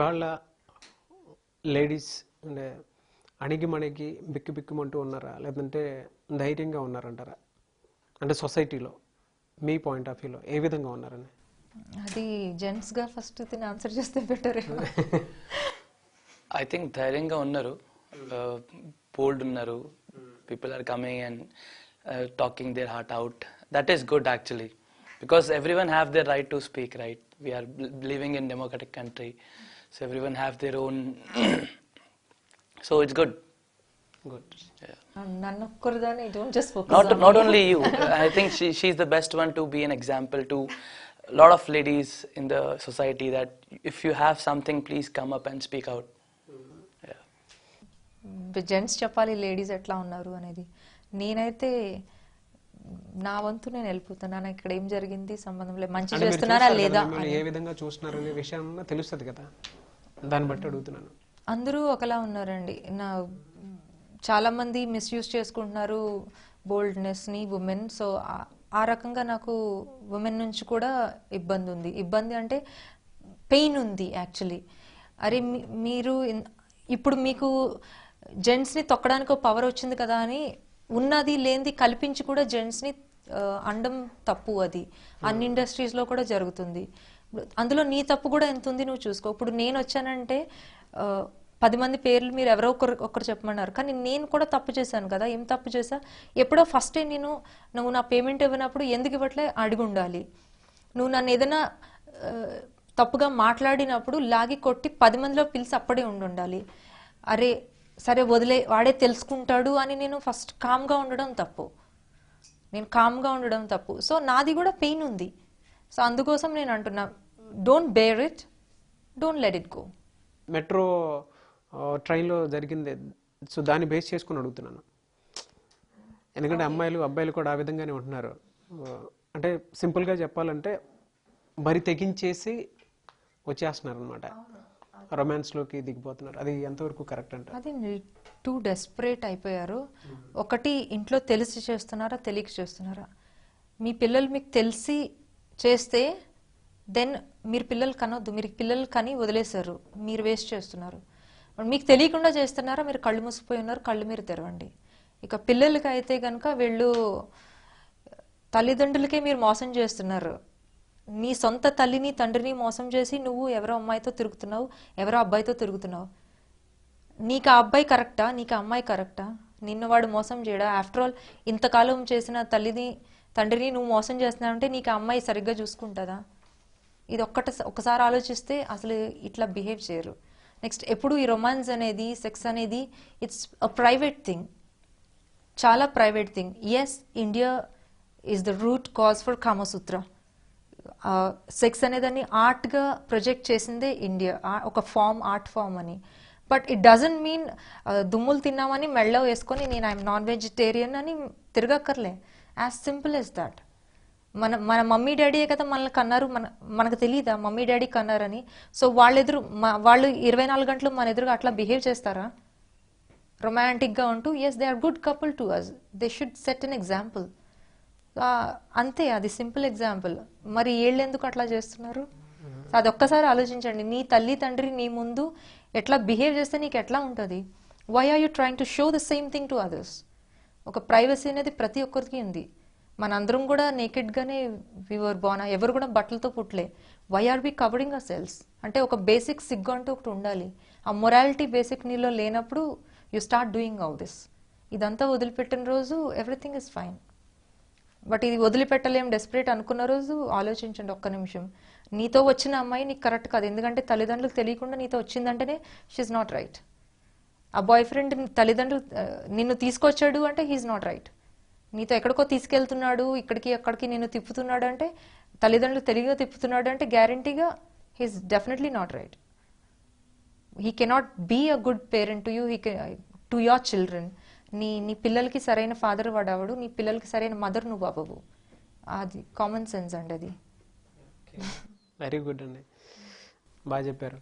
ఇవాళ లేడీస్ అంటే అణిగి మణిగి బిక్కు బిక్కుమంటూ ఉన్నారా? లేదంటే ధైర్యంగా ఉన్నారంటారా? అంటే సొసైటీలో మీ పాయింట్ ఆఫ్ వ్యూలో ఏ విధంగా ఉన్నారని? అది జెంట్స్గా ఫస్ట్ తిని ఆన్సర్ చేస్తే బెటర్ ఐ థింక్ ధైర్యంగా ఉన్నారు. బోల్డ్ ఉన్నారు. People are coming and talking their heart out that is good actually because every one have their right to speak right we are living in democratic country so every one have their own so it's good good నన్ను ఒక్కరిదాన్ని don't just not focus not only you. I think she she's the best one to be an example to a lot of ladies in the society that if you have something please come up and speak out. Yeah. Gents చెప్పాలి ladies ఎట్లా ఉన్నారు అనేది నేనైతే నా వంతు నేను వెళ్ళిపోతాను నాకు ఇక్కడ ఏం జరిగింది సంబంధం లేదు మంచి చేస్తున్నారా చూస్తారు లేదా ఏ విధంగా చూస్తున్నారనే విషయం తెలుస్తుంది కదా. దాన్ని బట్టి అడుగుతున్నాను. అందరూ ఒకలా ఉన్నారండి. నా చాలా మంది మిస్యూజ్ చేసుకుంటున్నారు బోల్డ్నెస్ని ఉమెన్ సో ఆ- రకంగా నాకు ఉమెన్ నుంచి కూడా ఇబ్బంది ఉంది. ఇబ్బంది అంటే పెయిన్ ఉంది యాక్చువల్లీ అరే మీరు ఇప్పుడు మీకు జెంట్స్ని తొక్కడానికి ఒక పవర్ వచ్చింది కదా అని ఉన్నది లేనిది కల్పించి కూడా జెంట్స్ని ఆ, అండం తప్పు అది. అన్ని ఇండస్ట్రీస్లో కూడా జరుగుతుంది. అందులో నీ తప్పు కూడా ఎంత ఉంది నువ్వు చూసుకో. ఇప్పుడు నేను వచ్చానంటే పది మంది పేర్లు మీరు ఎవరో ఒకరు ఒకరు చెప్పమన్నారు. కానీ నేను కూడా తప్పు చేశాను కదా. ఏం తప్పు చేశా? ఎప్పుడో ఫస్టే నేను నువ్వు నా పేమెంట్ ఇవ్వనప్పుడు ఎందుకు ఇవ్వట్లే? అడిగి ఉండాలి. నువ్వు నన్ను ఏదైనా తప్పుగా మాట్లాడినప్పుడు లాగి కొట్టి పది మందిలో పిలిచి అప్పుడే ఉండి ఉండాలి. అరే సరే వదిలే వాడే తెలుసుకుంటాడు అని నేను ఫస్ట్ కామ్గా ఉండడం తప్పు. నేను కామ్గా ఉండడం తప్పు. సో నాది కూడా పెయిన్ ఉంది. సో అందుకోసం నేను అంటున్నా don't bear it don't let it go metro ట్రైన్లో జరిగింది సో దాన్ని బేస్ చేసుకుని అడుగుతున్నాను. ఎందుకంటే అమ్మాయిలు అబ్బాయిలు కూడా ఆ విధంగానే ఉంటున్నారు. అంటే సింపుల్గా చెప్పాలంటే బరి తెగించేసి వచ్చేస్తున్నారు అనమాట రొమాన్స్లోకి దిగిపోతున్నారు. అది ఎంతవరకు కరెక్ట్ అంట అది టూ డెస్పరేట్ అయిపోయారు. ఒకటి ఇంట్లో తెలిసి చేస్తున్నారా తెలియక చేస్తున్నారా? మీ పిల్లలు మీకు తెలిసి చేస్తే దెన్ మీరు పిల్లలు కనొద్దు. మీరు పిల్లలు కని వదిలేశారు. మీరు వేస్ట్ చేస్తున్నారు. మీకు తెలియకుండా చేస్తున్నారా? మీరు కళ్ళు మూసిపోయి ఉన్నారు కళ్ళు మీరు తెరవండి. ఇక పిల్లలకి అయితే కనుక వీళ్ళు తల్లిదండ్రులకే మీరు మోసం చేస్తున్నారు. నీ సొంత తల్లిని తండ్రిని మోసం చేసి నువ్వు ఎవరో అమ్మాయితో తిరుగుతున్నావు ఎవరో అబ్బాయితో తిరుగుతున్నావు. నీకు ఆ అబ్బాయి కరెక్టా? నీకు ఆ అమ్మాయి కరెక్టా? నిన్ను వాడు మోసం చేయడా? ఆఫ్టర్ ఆల్ ఇంతకాలం చేసిన తల్లిని తండ్రిని నువ్వు మోసం చేస్తున్నావు అంటే నీకు అమ్మాయి సరిగ్గా చూసుకుంటుందా? ఇది ఒక్కట ఒకసారి ఆలోచిస్తే అసలు ఇట్లా బిహేవ్ చేయరు. నెక్స్ట్ ఎప్పుడు ఈ రొమాన్స్ అనేది సెక్స్ అనేది ఇట్స్ అ ప్రైవేట్ థింగ్. చాలా private thing. Yes India is the root cause for Kamasutra sex అనేదాన్ని ఆర్ట్గా ప్రొజెక్ట్ చేసిందే ఇండియా. ఒక ఫామ్ ఆర్ట్ ఫామ్ అని. బట్ ఇట్ డజంట్ మీన్ దుమ్ములు తిన్నామని మెళ్ళ వేసుకొని నేను ఐఎమ్ నాన్ వెజిటేరియన్ అని తిరగక్కర్లే. యాజ్ సింపుల్ ఎస్ దాట్ మన మన మమ్మీ డాడీయే కదా మనల్ని కన్నారు. మన మనకు తెలియదా మమ్మీ డాడీ కన్నారని? సో వాళ్ళెదురు మా- వాళ్ళు ఇరవై నాలుగు గంటలు మన ఎదురుగా అట్లా బిహేవ్ చేస్తారా? రొమాంటిక్గా ఉంటూ yes they are good couple to us they should set an example అంతే అది సింపుల్ ఎగ్జాంపుల్ మరి ఏళ్ళు ఎందుకు అట్లా చేస్తున్నారు? అది ఒక్కసారి ఆలోచించండి. నీ తల్లి తండ్రి నీ ముందు ఎట్లా బిహేవ్ చేస్తే నీకు ఎట్లా ఉంటుంది? Why are you trying to show the same thing to others ఒక ప్రైవసీ అనేది ప్రతి ఒక్కరికి ఉంది. మనందరం కూడా నేకెడ్గానే వివర్ బాన్ ఎవరు కూడా బట్టలతో పుట్టలే. Why are be covering ourselves అంటే ఒక బేసిక్ సిగ్గు అంటూ ఒకటి ఉండాలి. ఆ మొరాలిటీ బేసిక్ నీలో లేనప్పుడు you start doing all this ఇదంతా వదిలిపెట్టిన రోజు ఎవ్రీథింగ్ ఇస్ ఫైన్ బట్ ఇది వదిలిపెట్టలేం డెస్పరేట్ అనుకున్న రోజు ఆలోచించండి ఒక్క నిమిషం. నీతో వచ్చిన అమ్మాయి నీకు కరెక్ట్ కాదు. ఎందుకంటే తల్లిదండ్రులకు తెలియకుండా నీతో వచ్చిందంటేనే షీఈ్ నాట్ రైట్ ఆ బాయ్ ఫ్రెండ్ తల్లిదండ్రులు నిన్ను తీసుకొచ్చాడు అంటే హీఈస్ నాట్ రైట్ నీతో ఎక్కడికో తీసుకెళ్తున్నాడు ఇక్కడికి అక్కడికి నిన్ను తిప్పుతున్నాడు అంటే తల్లిదండ్రులు తెలివిగా తిప్పుతున్నాడు అంటే గ్యారంటీగా he's definitely not right he cannot be a good parent to you he to your children నీ నీ పిల్లలకి సరైన ఫాదర్ వాడవడు నీ పిల్లలకి సరైన మదర్ నువ్వు అవ్వవు అది కామన్ సెన్స్ అండి అది. వెరీ గుడ్ అండి. బాగా చెప్పారు.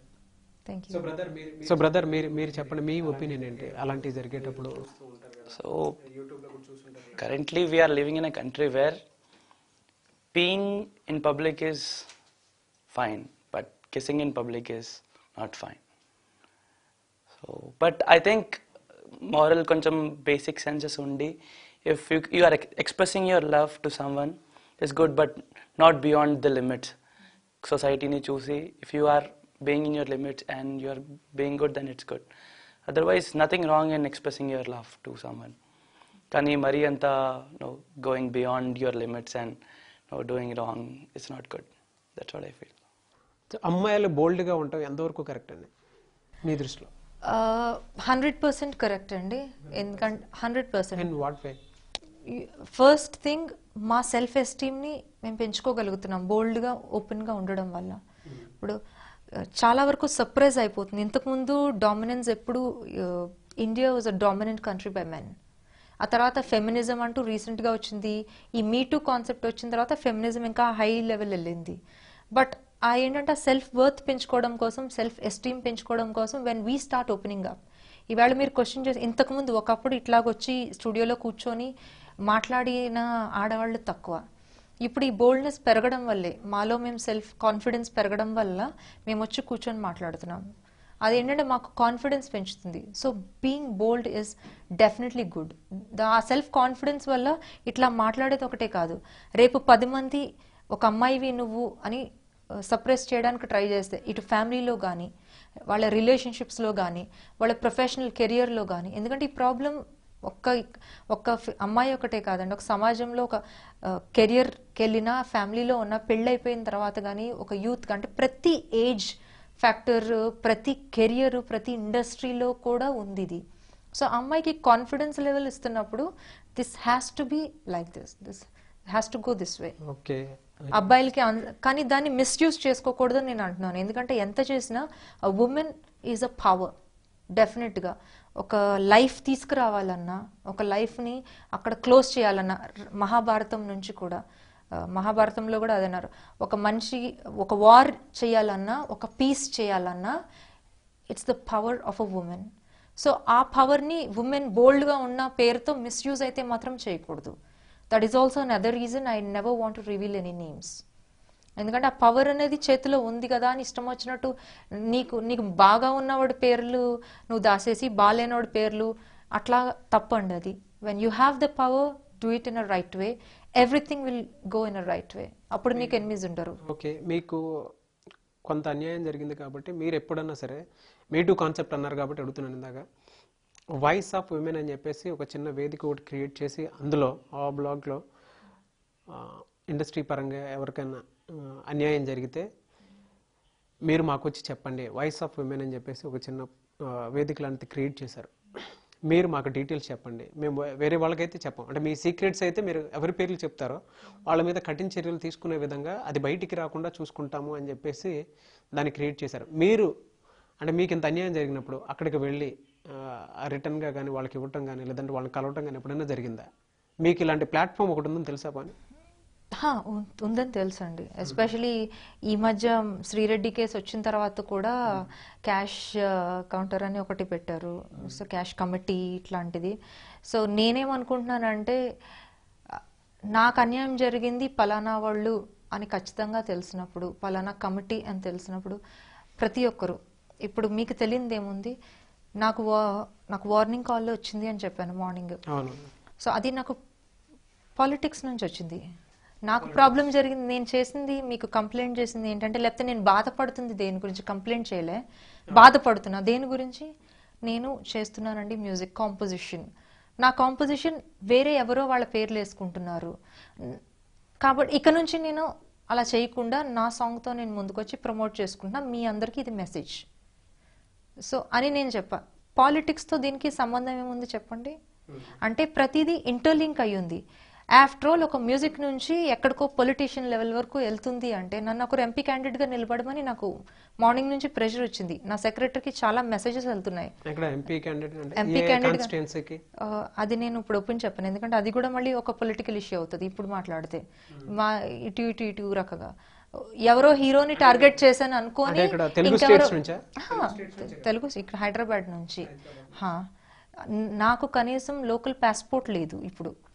సో బ్రదర్ మీరు మీరు చెప్పండి మీ ఒపీనియన్ ఏంటి అలాంటివి జరిగేటప్పుడు currently we are living in a country where peeing in public is fine, but kissing in public is not fine. So, but I think moral కొంచెం basic senses undi. If you, you are ex- expressing your love to someone, is good, but not beyond the limits. సొసైటీని చూసి if you are being in your limits and you are being good then it's good otherwise nothing wrong in expressing your love to someone కానీ మరీ అంత no going beyond your limits and no doing wrong it's not good that's what I feel అమ్మాయిలు బోల్డ్గా ఉంటాం ఎంతవరకు correct అండి? మీ దృష్టిలో. Hundred percent correct అండి. ఎందుకంటే hundred percent what way first thing మా సెల్ఫ్ ఎస్టీమ్ని మేము పెంచుకోగలుగుతున్నాం బోల్డ్గా ఓపెన్గా ఉండడం వల్ల. ఇప్పుడు చాలా వరకు సర్ప్రైజ్ అయిపోతుంది. ఇంతకుముందు డామినెన్స్ ఎప్పుడు India was a dominant country by men ఆ తర్వాత ఫెమినిజం అంటూ రీసెంట్గా వచ్చింది. ఈ మీ టూ కాన్సెప్ట్ వచ్చిన తర్వాత ఫెమినిజం ఇంకా హై లెవెల్ వెళ్ళింది. బట్ ఆ ఏంటంటే సెల్ఫ్ వర్త్ పెంచుకోవడం కోసం సెల్ఫ్ ఎస్టీమ్ పెంచుకోవడం కోసం when we start opening up ఈవేళ మీరు క్వశ్చన్ చేసి ఇంతకుముందు ఒకప్పుడు ఇట్లాగొచ్చి స్టూడియోలో కూర్చొని మాట్లాడిన ఆడవాళ్ళు తక్కువ. ఇప్పుడు ఈ బోల్డ్నెస్ పెరగడం వల్లే మాలో మేము సెల్ఫ్ కాన్ఫిడెన్స్ పెరగడం వల్ల మేము వచ్చి కూర్చొని మాట్లాడుతున్నాం. ఏంటంటే మాకు కాన్ఫిడెన్స్ పెంచుతుంది. So being bold is definitely good ఆ సెల్ఫ్ కాన్ఫిడెన్స్ వల్ల ఇట్లా మాట్లాడేది ఒకటే కాదు. రేపు పది మంది ఒక అమ్మాయివి నువ్వు అని సప్రెస్ చేయడానికి ట్రై చేస్తే ఇటు ఫ్యామిలీలో కానీ వాళ్ళ రిలేషన్షిప్స్లో కానీ వాళ్ళ ప్రొఫెషనల్ కెరియర్లో కానీ ఎందుకంటే ఈ ప్రాబ్లం ఒక్క ఒక్క అమ్మాయి ఒకటే కాదండి. ఒక సమాజంలో ఒక కెరియర్కి వెళ్ళినా ఫ్యామిలీలో ఉన్న పెళ్ళైపోయిన తర్వాత కానీ ఒక యూత్ అంటే ప్రతి ఏజ్ ఫ్యాక్టర్ ప్రతి కెరియర్ ప్రతి ఇండస్ట్రీలో కూడా ఉంది ఇది సో అమ్మాయికి కాన్ఫిడెన్స్ లెవెల్ ఇస్తున్నప్పుడు this has to be like this this has to go this way. Okay. అబ్బాయిలకి అన్- కానీ దాన్ని మిస్యూజ్ చేసుకోకూడదని నేను అంటున్నాను. ఎందుకంటే ఎంత చేసినా ఉమెన్ ఈజ్ అ పవర్ డెఫినెట్గా ఒక లైఫ్ తీసుకురావాలన్నా ఒక లైఫ్ని అక్కడ క్లోజ్ చేయాలన్నా మహాభారతం నుంచి కూడా మహాభారతంలో కూడా అదన్నారు ఒక మనిషి ఒక వార్ చేయాలన్నా ఒక పీస్ చేయాలన్నా it's the power of a women so ఆ పవర్ని ఉమెన్ బోల్డ్గా ఉన్న పేరుతో మిస్యూజ్ అయితే మాత్రం చేయకూడదు. That is also another reason I never want to reveal any names ఎందుకంటే ఆ పవర్ అనేది చేతిలో ఉంది కదా అని ఇష్టం వచ్చినట్టు నీకు నీకు బాగా ఉన్నవాడి పేర్లు నువ్వు దాసేసి బాగాలేనవాడి పేర్లు అట్లా తప్పండి అది. When you have the power do it in a right way everything will go in a right way అప్పుడు నీకు ఎనిమిస్ ఉండరు. ఓకే మీకు కొంత అన్యాయం జరిగింది కాబట్టి మీరు ఎప్పుడన్నా సరే మీ టూ కాన్సెప్ట్ అన్నారు కాబట్టి అడుగుతున్నాను ఇందాక. వాయిస్ ఆఫ్ ఉమెన్ అని చెప్పేసి ఒక చిన్న వేదిక ఒకటి క్రియేట్ చేసి అందులో ఆ బ్లాగ్లో ఇండస్ట్రీ పరంగా ఎవరికైనా అన్యాయం జరిగితే మీరు మాకు వచ్చి చెప్పండి. వాయిస్ ఆఫ్ ఉమెన్ అని చెప్పేసి ఒక చిన్న ఆ, వేదిక లాంటిది క్రియేట్ చేశారు. మీరు మాకు డీటెయిల్స్ చెప్పండి. మేము వేరే వాళ్ళకైతే చెప్పం. అంటే మీ సీక్రెట్స్ అయితే మీరు ఎవరి పేర్లు చెప్తారో వాళ్ళ మీద కఠిన చర్యలు తీసుకునే విధంగా అది బయటికి రాకుండా చూసుకుంటాము అని చెప్పేసి దాన్ని క్రియేట్ చేశారు. మీరు అంటే మీకు ఇంత అన్యాయం జరిగినప్పుడు అక్కడికి వెళ్ళి రిటర్న్గా కానీ వాళ్ళకి ఇవ్వటం కానీ లేదంటే వాళ్ళని కలవటం కానీ ఎప్పుడైనా జరిగిందా? మీకు ఇలాంటి ప్లాట్ఫామ్ ఒకటి ఉందని తెలుసా పని ఉందని తెలుసు అండి ఎస్పెషలీ ఈ మధ్య శ్రీరెడ్డి కేసు వచ్చిన తర్వాత కూడా క్యాష్ కౌంటర్ అని ఒకటి పెట్టారు. సో క్యాష్ కమిటీ ఇట్లాంటిది. సో నేనేమనుకుంటున్నానంటే నాకు అన్యాయం జరిగింది పలానా వాళ్ళు అని ఖచ్చితంగా తెలిసినప్పుడు పలానా కమిటీ అని తెలిసినప్పుడు ప్రతి ఒక్కరు ఇప్పుడు మీకు తెలియదు ఏముంది? నాకు వా- నాకు వార్నింగ్ కాల్ వచ్చింది అని చెప్పాను మార్నింగ్. సో అది నాకు పాలిటిక్స్ నుంచి వచ్చింది. నాకు ప్రాబ్లం జరిగింది నేను చేసింది మీకు కంప్లైంట్ చేసింది ఏంటంటే లేకపోతే నేను బాధపడుతుంది దేని గురించి కంప్లైంట్ చేయలే. బాధపడుతున్నా. దేని గురించి? నేను చేస్తున్నానండి మ్యూజిక్ కాంపోజిషన్ నా కాంపోజిషన్ వేరే ఎవరో వాళ్ళ పేర్లు వేసుకుంటున్నారు. కాబట్టి ఇక నుంచి నేను అలా చేయకుండా నా సాంగ్తో నేను ముందుకొచ్చి ప్రమోట్ చేసుకుంటున్నా. మీ అందరికీ ఇది మెసేజ్ సో అని నేను చెప్పా. పాలిటిక్స్తో దీనికి సంబంధం ఏముంది చెప్పండి? అంటే ప్రతిదీ ఇంటర్లింక్ అయి ఉంది ఆఫ్టర్ ఆల్ ఒక మ్యూజిక్ నుంచి ఎక్కడికో పొలిటీషియన్ లెవెల్ వరకు వెళ్తుంది అంటే నన్ను ఒకరు ఎంపీ క్యాండిడేట్గా నిలబడమని నాకు మార్నింగ్ నుంచి ప్రెషర్ వచ్చింది. నా సెక్రటరీకి చాలా మెసేజెస్ వెళ్తున్నాయి. ఎంపీ క్యాండిడేట్ అది నేను ఇప్పుడు ఓపెన్ చెప్పను. ఎందుకంటే అది కూడా మళ్ళీ ఒక పొలిటికల్ ఇష్యూ అవుతుంది. ఇప్పుడు మాట్లాడితే మా ఇటు ఇటు ఇటు రకగా. ఎవరో హీరోని టార్గెట్ చేశాను అనుకోని తెలుగు ఇక్కడ హైదరాబాద్ నుంచి. హా. నాకు కనీసం లోకల్ పాస్పోర్ట్ లేదు ఇప్పుడు.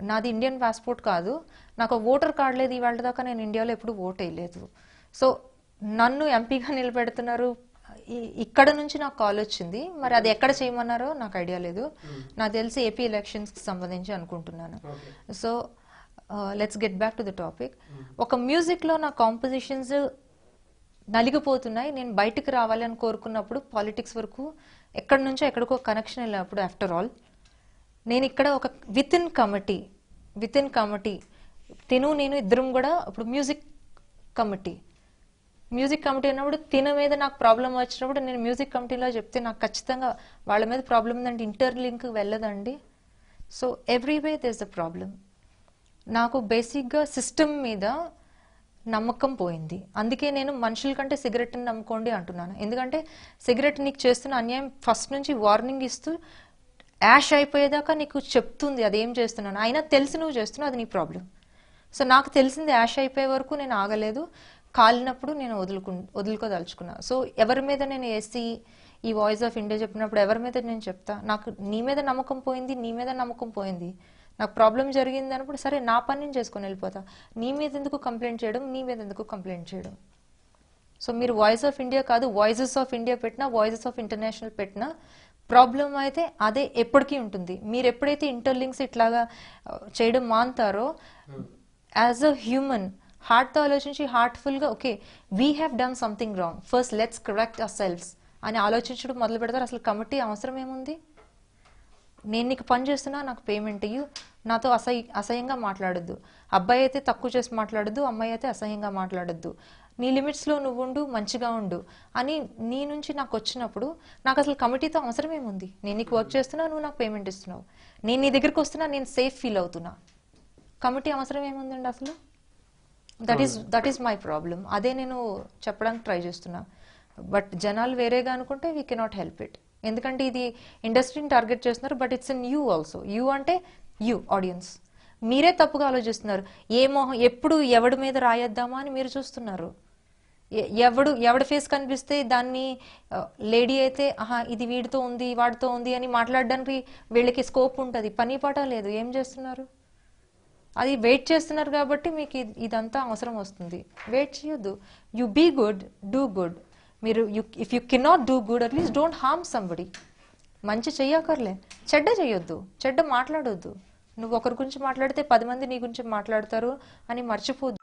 నాది ఇండియన్ పాస్పోర్ట్ కాదు. నాకు ఓటర్ కార్డ్ లేదు ఇవాళ దాకా నేను ఇండియాలో ఎప్పుడు ఓట్ వేయలేదు. సో నన్ను ఎంపీగా నిలబెడుతున్నారు. ఇక్కడ నుంచి నాకు కాల్ వచ్చింది. మరి అది ఎక్కడ చేయమన్నారో నాకు ఐడియా లేదు. నాకు తెలిసి ఏపీ ఎలక్షన్స్కి సంబంధించి అనుకుంటున్నాను. So let's get back to the topic ఒక మ్యూజిక్లో నా కాంపోజిషన్స్ నలిగిపోతున్నాయి. నేను బయటకు రావాలి అని కోరుకున్నప్పుడు పాలిటిక్స్ వరకు ఎక్కడి నుంచో ఎక్కడికో కనెక్షన్ వెళ్ళినప్పుడు ఆఫ్టర్ ఆల్ నేను ఇక్కడ ఒక with in committee with in committee తిను నేను ఇద్దరం కూడా ఇప్పుడు మ్యూజిక్ కమిటీ మ్యూజిక్ కమిటీ అన్నప్పుడు తిన మీద నాకు ప్రాబ్లం వచ్చినప్పుడు నేను మ్యూజిక్ కమిటీలో చెప్తే నాకు ఖచ్చితంగా వాళ్ళ మీద ప్రాబ్లం ఉందంటే interlink వెళ్ళదండి. So every way this the problem నాకు బేసిక్గా సిస్టమ్ మీద నమ్మకం పోయింది. అందుకే నేను మనుషుల కంటే సిగరెట్ని నమ్ముకోండి అంటున్నాను. ఎందుకంటే సిగరెట్ నీకు చేస్తున్న అన్యాయం ఫస్ట్ నుంచి వార్నింగ్ ఇస్తూ యాష్ అయిపోయేదాకా నీకు చెప్తుంది అది ఏం చేస్తున్నాను అయినా తెలిసి నువ్వు చేస్తున్నావు అది నీ ప్రాబ్లం సో నాకు తెలిసింది యాష్ అయిపోయే వరకు నేను ఆగలేదు. కాలినప్పుడు నేను వదులుకు వదులుకోదలుచుకున్నా. సో ఎవరి మీద నేను వేసి ఈ వాయిస్ ఆఫ్ ఇండియా చెప్పినప్పుడు ఎవరి మీద నేను చెప్తా? నాకు నీ మీద నమ్మకం పోయింది నీ మీద నమ్మకం పోయింది. నాకు ప్రాబ్లం జరిగింది అన్నప్పుడు సరే నా పని నేను చేసుకొని వెళ్ళిపోతా. నీ మీద ఎందుకు కంప్లైంట్ చేయడం? నీ మీద ఎందుకు కంప్లైంట్ చేయడం? సో మీరు వాయిస్ ఆఫ్ ఇండియా కాదు వాయిసెస్ ఆఫ్ ఇండియా పెట్టినా వాయిసెస్ ఆఫ్ ఇంటర్నేషనల్ పెట్టినా ప్రాబ్లం అయితే అదే ఎప్పటికీ ఉంటుంది. మీరు ఎప్పుడైతే ఇంటర్లింక్స్ ఇట్లాగా చేయడం మాంతారో యాజ్ అ హ్యూమన్ హార్ట్తో ఆలోచించి హార్ట్ఫుల్గా okay we have done something wrong first let's correct our selfs అని ఆలోచించడం మొదలు పెడతారు. అసలు కమిటీ అవసరం ఏముంది? నేను నీకు పని చేస్తున్నా నాకు పేమెంట్ ఇయ్యు. నాతో అసహ్య అసహ్యంగా మాట్లాడొద్దు. అబ్బాయి అయితే తక్కువ చేసి మాట్లాడొద్దు అమ్మాయి అయితే అసహ్యంగా మాట్లాడద్దు. నీ లిమిట్స్లో నువ్వు ఉండు మంచిగా ఉండు అని నీ నుంచి నాకు వచ్చినప్పుడు నాకు అసలు కమిటీతో అవసరం ఏముంది నేను నీకు వర్క్ చేస్తున్నా నువ్వు నాకు పేమెంట్ ఇస్తున్నావు. నేను నీ దగ్గరికి వస్తున్నా నేను సేఫ్ ఫీల్ అవుతున్నా. కమిటీ అవసరం ఏముందండి అసలు that is that is my problem అదే నేను చెప్పడానికి ట్రై చేస్తున్నా. బట్ జనాలు వేరేగా అనుకుంటే వీ కెనాట్ హెల్ప్ ఇట్ ఎందుకంటే ఇది ఇండస్ట్రీని టార్గెట్ చేస్తున్నారు but it's in you also you అంటే యూ ఆడియన్స్ మీరే తప్పుగా ఆలోచిస్తున్నారు. ఏ మొహం ఎప్పుడు ఎవడి మీద రాయేద్దామా అని మీరు చూస్తున్నారు. ఎవడు ఎవడి ఫేస్ కనిపిస్తే దాన్ని లేడీ అయితే ఆహా ఇది వీడితో ఉంది వాడితో ఉంది అని మాట్లాడడానికి వీళ్ళకి స్కోప్ ఉంటుంది. పని పాట లేదు. ఏం చేస్తున్నారు? అది వెయిట్ చేస్తున్నారు కాబట్టి మీకు ఇది- ఇదంతా అవసరం వస్తుంది. వెయిట్ చేయొద్దు. You be good do good మీరు you if you cannot do good at least don't harm somebody మంచి చెయ్యకర్లే చెడ్డ చేయొద్దు చెడ్డ మాట్లాడొద్దు. నువ్వు ఒకరి గురించి మాట్లాడితే పది మంది నీ గురించి మాట్లాడతారు అని మర్చిపోద్దు.